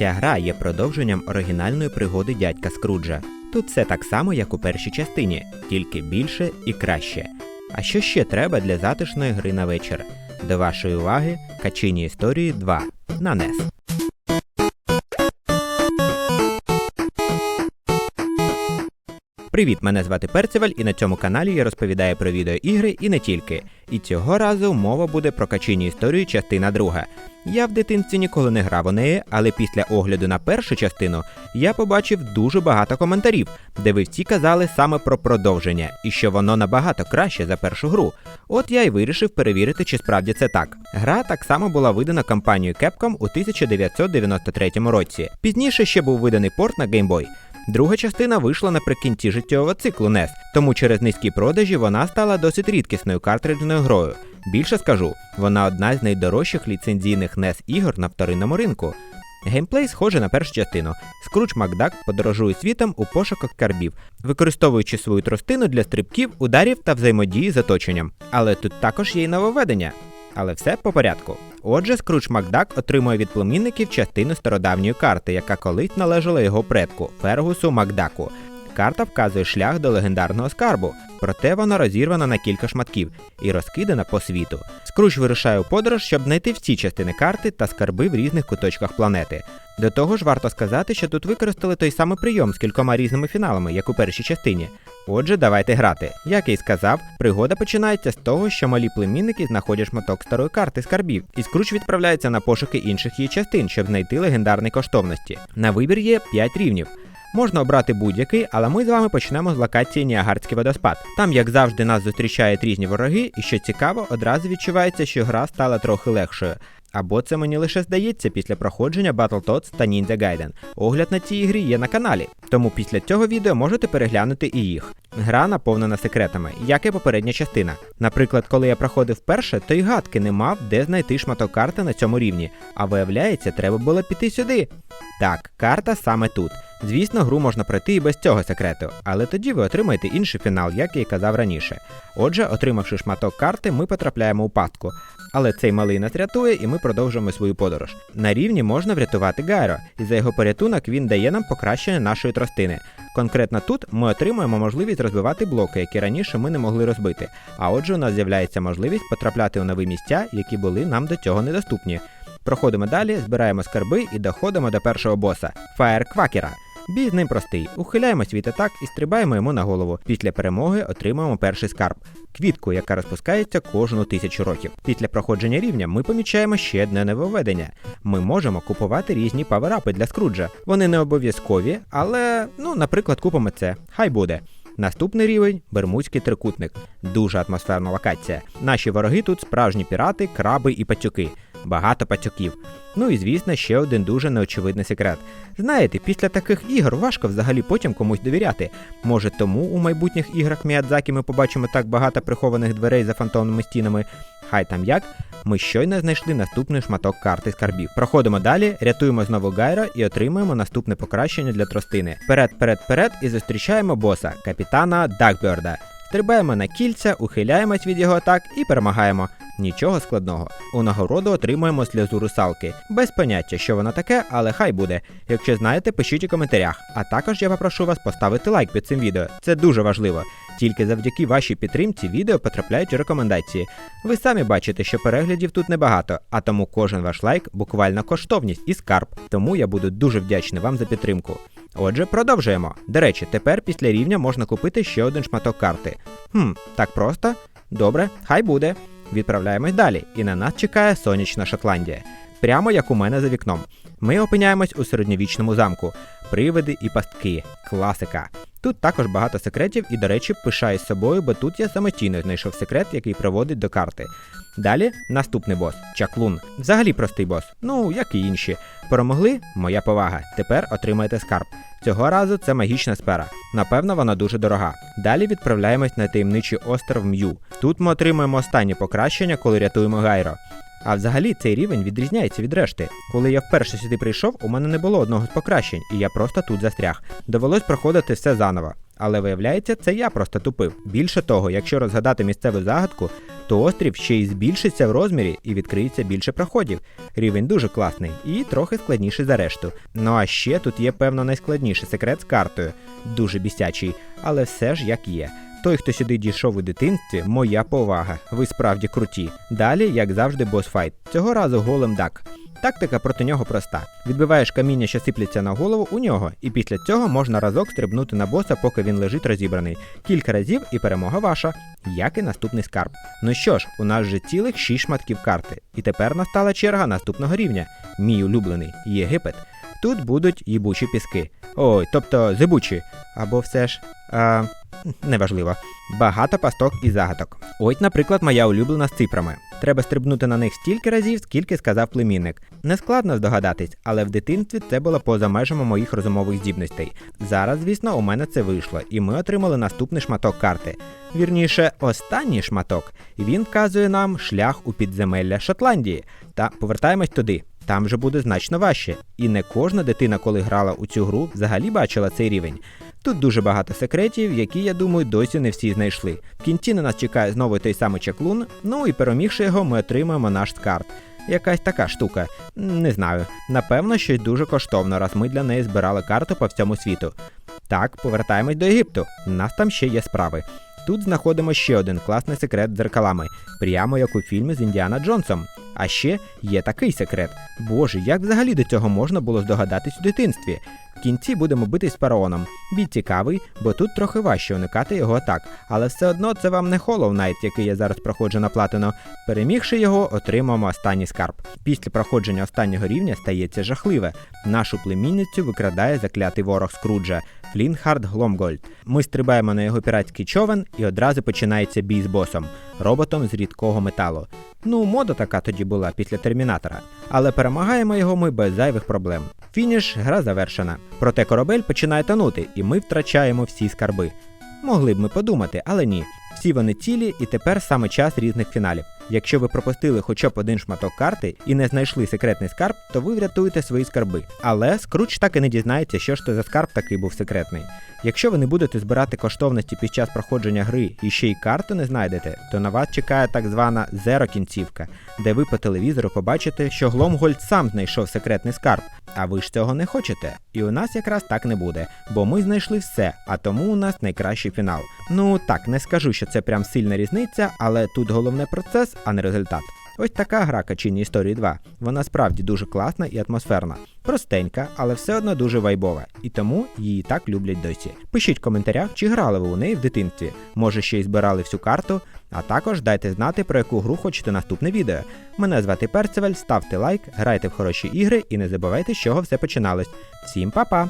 Ця гра є продовженням оригінальної пригоди дядька Скруджа. Тут все так само, як у першій частині, тільки більше і краще. А що ще треба для затишної гри на вечір? До вашої уваги Качині історії 2 на NES. Привіт, мене звати Перцеваль, і на цьому каналі я розповідаю про відеоігри і не тільки. І цього разу мова буде про качині історію частина друга. Я в дитинстві ніколи не грав у неї, але після огляду на першу частину я побачив дуже багато коментарів, де ви всі казали саме про продовження і що воно набагато краще за першу гру. От я й вирішив перевірити, чи справді це так. Гра так само була видана компанією Capcom у 1993 році. Пізніше ще був виданий порт на Game Boy. Друга частина вийшла наприкінці життєвого циклу NES, тому через низькі продажі вона стала досить рідкісною картриджною грою. Більше скажу, вона одна з найдорожчих ліцензійних NES ігор на вторинному ринку. Геймплей схожий на першу частину. Скруч Макдак подорожує світом у пошуках скарбів, використовуючи свою тростину для стрибків, ударів та взаємодії з оточенням. Але тут також є й нововведення. Але все по порядку. Отже, Скруч Макдак отримує від племінників частину стародавньої карти, яка колись належала його предку Фергусу Макдаку. Карта вказує шлях до легендарного скарбу, проте вона розірвана на кілька шматків і розкидана по світу. Скруч вирушає у подорож, щоб знайти всі частини карти та скарби в різних куточках планети. До того ж, варто сказати, що тут використали той самий прийом з кількома різними фіналами, як у першій частині. Отже, давайте грати. Як я й сказав, пригода починається з того, що малі племінники знаходять шматок старої карти скарбів, і Скруч відправляється на пошуки інших її частин, щоб знайти легендарні коштовності. На вибір є 5 рівнів. Можна обрати будь-який, але ми з вами почнемо з локації Ніагарський водоспад. Там, як завжди, нас зустрічають різні вороги, і що цікаво, одразу відчувається, що гра стала трохи легшою. Або це мені лише здається після проходження Battletoads та Ninja Gaiden. Огляд на ці ігри є на каналі, тому після цього відео можете переглянути і їх. Гра наповнена секретами, як і попередня частина. Наприклад, коли я проходив перше, то й гадки не мав, де знайти шматок карти на цьому рівні. А виявляється, треба було піти сюди. Так, карта саме тут. Звісно, гру можна пройти і без цього секрету, але тоді ви отримаєте інший фінал, як я й казав раніше. Отже, отримавши шматок карти, ми потрапляємо у пастку. Але цей малий нас рятує, і ми продовжуємо свою подорож. На рівні можна врятувати Гайро, і за його порятунок він дає нам покращення нашої тростини. Конкретно тут ми отримуємо можливість розбивати блоки, які раніше ми не могли розбити. А отже, у нас з'являється можливість потрапляти у нові місця, які були нам до цього недоступні. Проходимо далі, збираємо скарби і доходимо до першого боса Фаєрквакера. Бій з ним простий. Ухиляємось від атак і стрибаємо йому на голову. Після перемоги отримуємо перший скарб квітку, яка розпускається кожну тисячу років. Після проходження рівня ми помічаємо ще одне нововведення. Ми можемо купувати різні паверапи для скруджа. Вони не обов'язкові, але, ну, наприклад, купимо це. Хай буде. Наступний рівень Бермудський трикутник. Дуже атмосферна локація. Наші вороги тут справжні пірати, краби і пацюки. Багато пацюків. Ну і звісно, ще один дуже неочевидний секрет. Знаєте, після таких ігор важко взагалі потім комусь довіряти. Може, тому у майбутніх іграх Міядзакі ми побачимо так багато прихованих дверей за фантомними стінами. Хай там як, ми щойно знайшли наступний шматок карти скарбів. Проходимо далі, рятуємо знову Гайро і отримуємо наступне покращення для тростини. Перед, перед, перед і зустрічаємо боса, капітана Дакберда. Стрибаємо на кільця, ухиляємось від його атак і перемагаємо. Нічого складного. У нагороду отримуємо сльозу русалки. Без поняття, що воно таке, але хай буде. Якщо знаєте, пишіть у коментарях. А також я попрошу вас поставити лайк під цим відео. Це дуже важливо. Тільки завдяки вашій підтримці відео потрапляють у рекомендації. Ви самі бачите, що переглядів тут небагато, а тому кожен ваш лайк буквально коштовність і скарб. Тому я буду дуже вдячний вам за підтримку. Отже, продовжуємо. До речі, тепер після рівня можна купити ще один шматок карти. Хм, так просто? Добре, хай буде. Відправляємось далі, і на нас чекає сонячна Шотландія. Прямо як у мене за вікном. Ми опиняємось у середньовічному замку, привиди і пастки, класика. Тут також багато секретів, і, до речі, пишаюсь собою, бо тут я самостійно знайшов секрет, який приводить до карти. Далі наступний бос чаклун. Взагалі простий бос, ну як і інші. Перемогли? Моя повага. Тепер отримаєте скарб. Цього разу це магічна сфера. Напевно, вона дуже дорога. Далі відправляємось на таємничий остров М'ю. Тут ми отримуємо останнє покращення, коли рятуємо Гайро. А взагалі цей рівень відрізняється від решти. Коли я вперше сюди прийшов, у мене не було одного з покращень, і я просто тут застряг. Довелось проходити все заново. але виявляється, це я просто тупив. Більше того, якщо розгадати місцеву загадку, то острів ще й збільшиться в розмірі і відкриється більше проходів. Рівень дуже класний і трохи складніший за решту. Ну а ще тут є певно найскладніший секрет з картою, дуже бісячий, але все ж як є. Той, хто сюди дійшов у дитинстві, моя повага. Ви справді круті. Далі, як завжди, босфайт. Цього разу голем дак. Тактика проти нього проста: відбиваєш каміння, що сипляться на голову у нього, і після цього можна разок стрибнути на боса, поки він лежить розібраний. Кілька разів і перемога ваша, як і наступний скарб. Ну що ж, у нас же цілих 6 шматків карти. І тепер настала черга наступного рівня. Мій улюблений Єгипет. Тут будуть їбучі піски. Ой, тобто зибучі. Або все ж. А, неважливо. Багато пасток і загадок. Ось, наприклад, моя улюблена з цифрами. Треба стрибнути на них стільки разів, скільки сказав племінник. Нескладно здогадатись, але в дитинстві це було поза межами моїх розумових здібностей. Зараз, звісно, у мене це вийшло, і ми отримали наступний шматок карти. Вірніше, останній шматок. Він вказує нам шлях у підземелля Шотландії. Та повертаємось туди. Там же буде значно важче. І не кожна дитина, коли грала у цю гру, взагалі бачила цей рівень. Тут дуже багато секретів, які, я думаю, досі не всі знайшли. В кінці на нас чекає знову той самий чаклун, ну і перемігши його, ми отримаємо наш скарб. Якась така штука. Не знаю. Напевно, щось дуже коштовно, раз ми для неї збирали карту по всьому світу. Так, повертаємось до Єгипту. У нас там ще є справи. Тут знаходимо ще один класний секрет з дзеркалами, прямо як у фільмі з Індіана Джонсом. А ще є такий секрет. Боже, як взагалі до цього можна було здогадатись у дитинстві? В кінці будемо битись з фараоном. Бій цікавий, бо тут трохи важче уникати його атак, але все одно це вам не Hollow Knight, який я зараз проходжу на платину. Перемігши його, отримаємо останній скарб. Після проходження останнього рівня стається жахливе. Нашу племінницю викрадає заклятий ворог Скруджа Флінхард Гломгольд. Ми стрибаємо на його піратський човен і одразу починається бій з босом, роботом з рідкого металу. Ну, мода така тоді була після термінатора. Але перемагаємо його ми без зайвих проблем. Фініш, гра завершена. Проте корабель починає тонути, і ми втрачаємо всі скарби. Могли б ми подумати, але ні. Всі вони цілі, і тепер саме час різних фіналів. Якщо ви пропустили хоча б один шматок карти і не знайшли секретний скарб, то ви врятуєте свої скарби. Але Скруч так і не дізнається, що ж то за скарб такий був секретний. Якщо ви не будете збирати коштовності під час проходження гри і ще й карту не знайдете, то на вас чекає так звана зеро кінцівка, де ви по телевізору побачите, що Гломгольд сам знайшов секретний скарб. А ви ж цього не хочете. І у нас якраз так не буде, бо ми знайшли все, а тому у нас найкращий фінал. Ну так, не скажу, що це прям сильна різниця, але тут головне процес, а не результат. Ось така гра Качині Історії 2. Вона справді дуже класна і атмосферна. Простенька, але все одно дуже вайбова, і тому її так люблять досі. Пишіть в коментарях, чи грали ви у неї в дитинстві. Може ще й збирали всю карту. А також дайте знати, про яку гру хочете наступне відео. Мене звати Перцевель, ставте лайк, грайте в хороші ігри і не забувайте, з чого все починалось. Всім па-па!